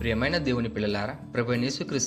ప్రియమైన దేవుని పిల్లలారా ప్రభు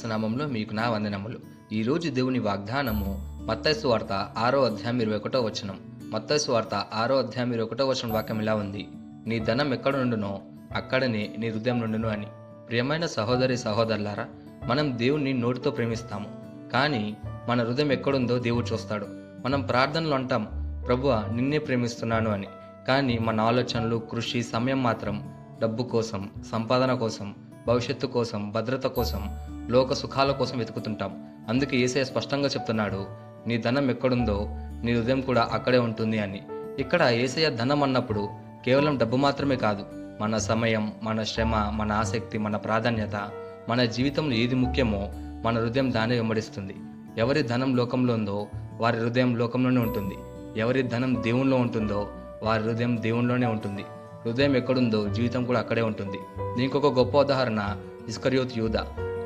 నామంలో మీకు నా వందనములు. ఈ రోజు దేవుని వాగ్దానము మత్తైసు వార్త ఆరో అధ్యాయం ఇరవై ఒకటో వచనం. మత్తైసు వార్త ఆరో అధ్యాయం ఇరవై ఒకటో వచనం వాక్యం ఇలా ఉంది. నీ ధనం ఎక్కడ నుండునో అక్కడనే నీ హృదయం నుండును అని. ప్రియమైన సహోదరి సహోదరులారా మనం దేవుణ్ణి నోటితో ప్రేమిస్తాము. కానీ మన హృదయం ఎక్కడుందో దేవుడు చూస్తాడు. మనం ప్రార్థనలు అంటాం ప్రభువ నిన్నే ప్రేమిస్తున్నాను అని. కానీ మన ఆలోచనలు కృషి సమయం మాత్రం డబ్బు కోసం సంపాదన కోసం భవిష్యత్తు కోసం భద్రత కోసం లోక సుఖాల కోసం వెతుకుతుంటాం. అందుకే ఏసయ స్పష్టంగా చెప్తున్నాడు నీ ధనం ఎక్కడుందో నీ హృదయం కూడా అక్కడే ఉంటుంది అని. ఇక్కడ ఏసయ ధనం అన్నప్పుడు కేవలం డబ్బు మాత్రమే కాదు మన సమయం మన శ్రమ మన ఆసక్తి మన ప్రాధాన్యత మన జీవితంలో ఏది ముఖ్యమో మన హృదయం దాన్ని వెంబడిస్తుంది. ఎవరి ధనం లోకంలో ఉందో వారి హృదయం లోకంలోనే ఉంటుంది. ఎవరి ధనం దేవునిలో ఉంటుందో వారి హృదయం దేవునిలోనే ఉంటుంది. హృదయం ఎక్కడుందో జీవితం కూడా అక్కడే ఉంటుంది. దీనికి ఒక గొప్ప ఉదాహరణ ఇస్కర్యోత్ యూద.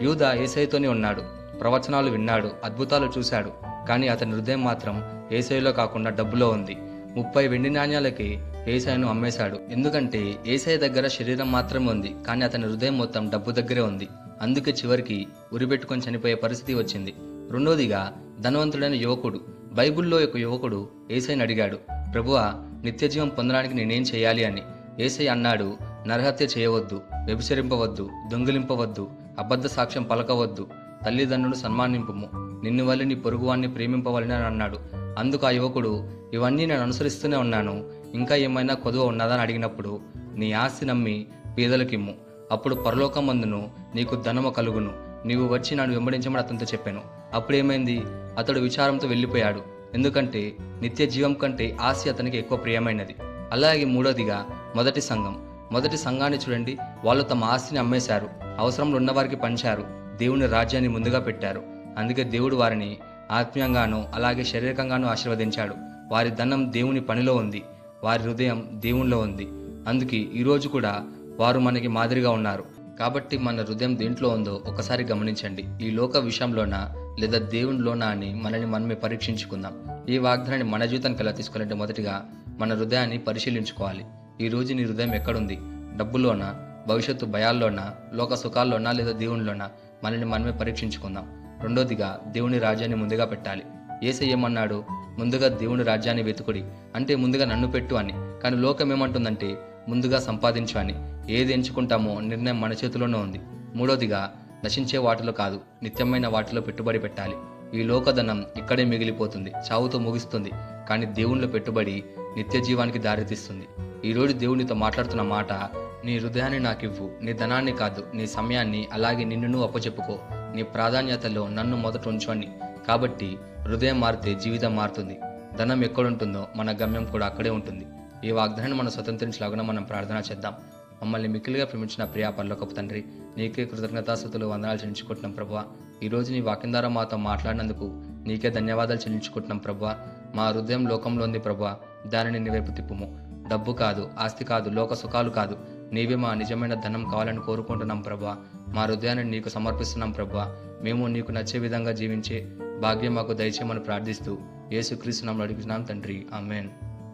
యూద ఏసైతోనే ఉన్నాడు. ప్రవచనాలు విన్నాడు అద్భుతాలు చూశాడు. కానీ అతని హృదయం మాత్రం ఏసైలో కాకుండా డబ్బులో ఉంది. ముప్పై వెండి నాణ్యాలకి ఏసైను అమ్మేశాడు. ఎందుకంటే ఏసై దగ్గర శరీరం మాత్రమే ఉంది కానీ అతని హృదయం మొత్తం డబ్బు దగ్గరే ఉంది. అందుకే చివరికి ఉరిపెట్టుకొని చనిపోయే పరిస్థితి వచ్చింది. రెండోదిగా ధనవంతుడైన యువకుడు. బైబిల్లో ఒక యువకుడు ఏసైని అడిగాడు ప్రభువా నిత్యజీవం పొందడానికి నేనేం చేయాలి? అని. ఏసై అన్నాడు నరహత్య చేయవద్దు వ్యభిచరింపవద్దు దొంగిలింపవద్దు అబద్ధ సాక్ష్యం పలకవద్దు తల్లిదండ్రులను సన్మానింపము. నిన్ను వల్ల నీ పొరుగువాన్ని ప్రేమింపవలని అని అన్నాడు. అందుకు ఆ యువకుడు ఇవన్నీ నేను అనుసరిస్తూనే ఉన్నాను. ఇంకా ఏమైనా కొదువ ఉన్నదా అని అడిగినప్పుడు నీ ఆస్తి నమ్మి పేదలకిమ్ము. అప్పుడు పరలోకమందును నీకు ధనము కలుగును. నీవు వచ్చి నన్ను వెంబడించమని అతనితో చెప్పాను. అప్పుడేమైంది అతడు విచారంతో వెళ్ళిపోయాడు. ఎందుకంటే నిత్య జీవం కంటే ఆస్తి అతనికి ఎక్కువ ప్రియమైనది. అలాగే మూడోదిగా మొదటి సంఘం. మొదటి సంఘాన్ని చూడండి. వాళ్ళు తమ ఆస్తిని అమ్మేశారు. అవసరంలో ఉన్నవారికి పంచారు. దేవుని రాజ్యాన్ని ముందుగా పెట్టారు. అందుకే దేవుడు వారిని ఆత్మీయంగాను అలాగే శారీరకంగాను ఆశీర్వదించాడు. వారి ధనం దేవుని పనిలో ఉంది. వారి హృదయం దేవునిలో ఉంది. అందుకే ఈరోజు కూడా వారు మనకి మాదిరిగా ఉన్నారు. కాబట్టి మన హృదయం దేంట్లో ఉందో ఒకసారి గమనించండి. ఈ లోక విషయంలోనా లేదా దేవునిలోనా అని మనల్ని మనమే పరీక్షించుకుందాం. ఈ వాగ్దానాన్ని మన జీవితానికి ఎలా తీసుకోవాలంటే మొదటిగా మన హృదయాన్ని పరిశీలించుకోవాలి. ఈ రోజు నీ హృదయం ఎక్కడుంది? డబ్బులోనా భవిష్యత్తు భయాల్లోనా? లోక సుఖాల్లోనా? లేదా దేవునిలోనా? మనల్ని మనమే పరీక్షించుకుందాం. రెండోదిగా దేవుని రాజ్యాన్ని ముందుగా పెట్టాలి. ఏసై ఏమన్నాడు? ముందుగా దేవుని రాజ్యాన్ని వెతుకుడి. అంటే ముందుగా నన్ను పెట్టు అని. కానీ లోకం ఏమంటుందంటే ముందుగా సంపాదించు అని. ఏది ఎంచుకుంటామో నిర్ణయం మన చేతిలోనే ఉంది. మూడోదిగా నశించే వాటిలో కాదు నిత్యమైన వాటిలో పెట్టుబడి పెట్టాలి. ఈ లోకధనం ఇక్కడే మిగిలిపోతుంది చావుతో ముగిస్తుంది. కానీ దేవునిలో పెట్టుబడి నిత్య జీవానికి దారితీస్తుంది. ఈ రోజు దేవునితో మాట్లాడుతున్న మాట నీ హృదయాన్ని నాకివ్వు నీ ధనాన్ని కాదు నీ సమయాన్ని అలాగే నిన్నును అప్పచెప్పుకో. నీ ప్రాధాన్యతలో నన్ను మొదట ఉంచండి. కాబట్టి హృదయం మారితే జీవితం మారుతుంది. ధనం ఎక్కడుంటుందో మన గమ్యం కూడా అక్కడే ఉంటుంది. ఈ వాగ్దానాన్ని మనం స్వతంత్రించలాగా మనం ప్రార్థన చేద్దాం. మమ్మల్ని మిక్కిలిగా ప్రేమించిన ప్రియా పర్లోకపు తండ్రి నీకే కృతజ్ఞతాస్థుతులు వందనాలు చెల్లించుకుంటున్నాం ప్రభా. ఈరోజు నీ వాక్యం ద్వారా మాతో మాట్లాడినందుకు నీకే ధన్యవాదాలు చెల్లించుకుంటున్నాం ప్రభా. మా హృదయం లోకంలో ఉంది ప్రభా. దానిని నీ వైపు తిప్పుము. డబ్బు కాదు ఆస్తి కాదు లోక సుఖాలు కాదు. నీవే మా నిజమైన ధనం కావాలని కోరుకుంటున్నాం ప్రభా. మా హృదయాన్ని నీకు సమర్పిస్తున్నాం ప్రభా. మేము నీకు నచ్చే విధంగా జీవించే భాగ్యం మాకు దయచేయమని ప్రార్థిస్తూ యేసుక్రీస్తు నామములో అడుగుతున్నాం తండ్రి. ఆమెన్.